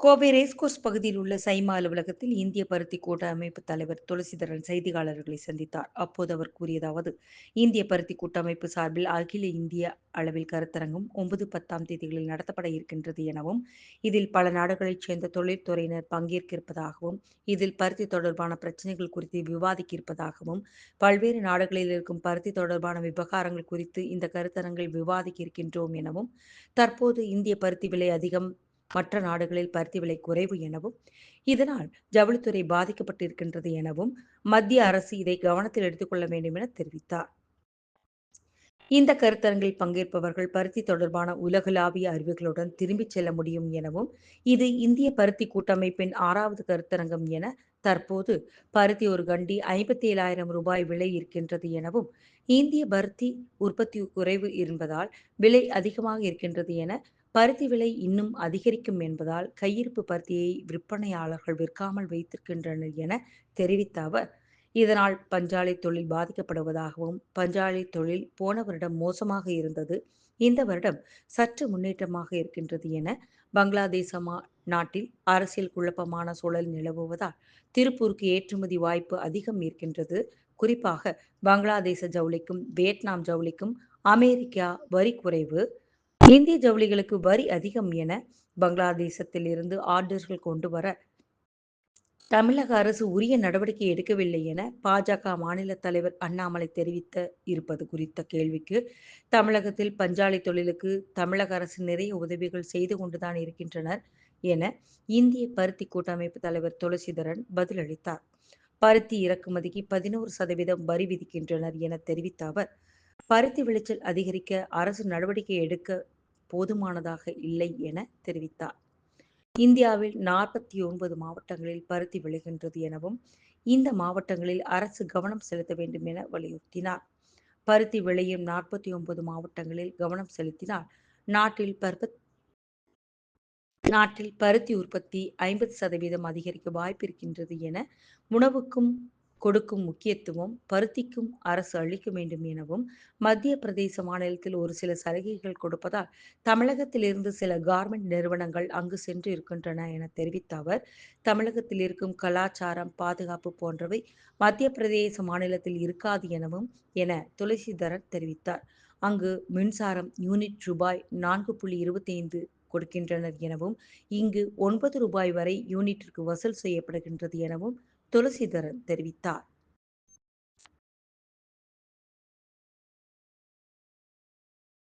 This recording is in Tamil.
கோவை ரேஸ்கோர்ஸ் பகுதியில் உள்ள சைமா அலுவலகத்தில் இந்திய பருத்தி கூட்டமைப்பு தலைவர் துளசிதரன் செய்தியாளர்களை சந்தித்தார். அப்போது அவர் கூறியதாவது இந்திய பருத்தி கூட்டமைப்பு சார்பில் அகில இந்திய அளவில் கருத்தரங்கம் ஒன்பது பத்தாம் தேதிகளில் நடத்தப்பட இருக்கின்றது எனவும் இதில் பல நாடுகளைச் சேர்ந்த தொழில்துறையினர் பங்கேற்க இருப்பதாகவும் இதில் பருத்தி தொடர்பான பிரச்சனைகள் குறித்து விவாதிக்க இருப்பதாகவும் பல்வேறு நாடுகளில் இருக்கும் பருத்தி தொடர்பான விவகாரங்கள் குறித்து இந்த கருத்தரங்கில் விவாதிக்க இருக்கின்றோம் எனவும் தற்போது இந்திய பருத்தி விலை அதிகம் மற்ற நாடுகளில் பருத்தி விலை குறைவு எனவும் இதனால் ஜவுளித்துறை பாதிக்கப்பட்டிருக்கின்றது எனவும் மத்திய அரசு இதை கவனத்தில் எடுத்துக்கொள்ள வேண்டும் என தெரிவித்தார். இந்த கருத்தரங்கில் பங்கேற்பவர்கள் பருத்தி தொடர்பான உலகளாவிய அறிவுகளுடன் திரும்பிச் செல்ல முடியும் எனவும் இது இந்திய பருத்தி கூட்டமைப்பின் ஆறாவது கருத்தரங்கம் என தற்போது பருத்தி ஒரு கண்டி ஐம்பத்தி ஏழாயிரம் ரூபாய் விலை இருக்கின்றது எனவும் இந்திய பருத்தி உற்பத்தி குறைவு என்பதால் விலை அதிகமாக இருக்கின்றது என பருத்தி விலை இன்னும் அதிகரிக்கும் என்பதால் கையிருப்பு பருத்தியை விற்பனையாளர்கள் விற்காமல் வைத்திருக்கின்றனர் என தெரிவித்த அவர் இதனால் பஞ்சாலை தொழில் பாதிக்கப்படுவதாகவும் பஞ்சாலை தொழில் போன வருடம் மோசமாக இருந்தது இந்த வருடம் சற்று முன்னேற்றமாக இருக்கின்றது என பங்களாதேசமா நாட்டில் அரசியல் குழப்பமான சூழல் நிலவுவதால் திருப்பூருக்கு ஏற்றுமதி வாய்ப்பு அதிகம் இருக்கின்றது. குறிப்பாக பங்களாதேச ஜவுளிக்கும் வியட்நாம் ஜவுளிக்கும் அமெரிக்கா வரி குறைவு. இந்திய ஜவுளிகளுக்கு வரி அதிகம் என பங்களாதேசத்தில் இருந்து ஆர்டர்கள் கொண்டு வர தமிழக அரசு உரிய நடவடிக்கை எடுக்கவில்லை என பாஜக மாநில தலைவர் அண்ணாமலை தெரிவித்த இருப்பது குறித்த கேள்விக்கு தமிழகத்தில் பஞ்சாலை தொழிலுக்கு தமிழக அரசு நிறைய உதவிகள் செய்து கொண்டுதான் இருக்கின்றனர். என இந்திய பருத்தி கூட்டமைப்பு தலைவர் துளசிதரன் பதிலளித்தார். பருத்தி இறக்குமதிக்கு பதினோரு சதவீதம் வரி விதிக்கின்றனர் என தெரிவித்த அவர் பருத்தி விளைச்சல் அதிகரிக்க அரசு நடவடிக்கை எடுக்க போதுமானதாக இல்லை என தெரிவித்தார். இந்தியாவில் நாற்பத்தி ஒன்பது மாவட்டங்களில் பருத்தி விளைகின்றது எனவும் இந்த மாவட்டங்களில் அரசு கவனம் செலுத்த வேண்டும் என வலியுறுத்தினார். பருத்தி விளையும் நாற்பத்தி ஒன்பது மாவட்டங்களில் கவனம் செலுத்தினால் நாட்டில் பருத்தி நாட்டில் பருத்தி உற்பத்தி ஐம்பது சதவீதம் அதிகரிக்க வாய்ப்பு இருக்கின்றது என உணவுக்கும் கொடுக்கும் முக்கியத்துவம் பருத்திக்கும் அரசு அளிக்க வேண்டும் எனவும் மத்திய பிரதேச மாநிலத்தில் ஒரு சில சலுகைகள் கொடுப்பதால் தமிழகத்திலிருந்து சில கார்மெண்ட் நிறுவனங்கள் அங்கு சென்று இருக்கின்றன என தெரிவித்த அவர் தமிழகத்தில் இருக்கும் கலாச்சாரம் பாதுகாப்பு போன்றவை மத்திய பிரதேச மாநிலத்தில் இருக்காது எனவும் என துளசிதரன் தெரிவித்தார். அங்கு மின்சாரம் யூனிட் ரூபாய் நான்கு புள்ளி இருபத்தி ஐந்து கொடுக்கின்றனர் எனவும் இங்கு ஒன்பது ரூபாய் வரை யூனிட்டிற்கு வசூல் செய்யப்படுகின்றது எனவும் துளசிதரன் தெரிவித்தார்.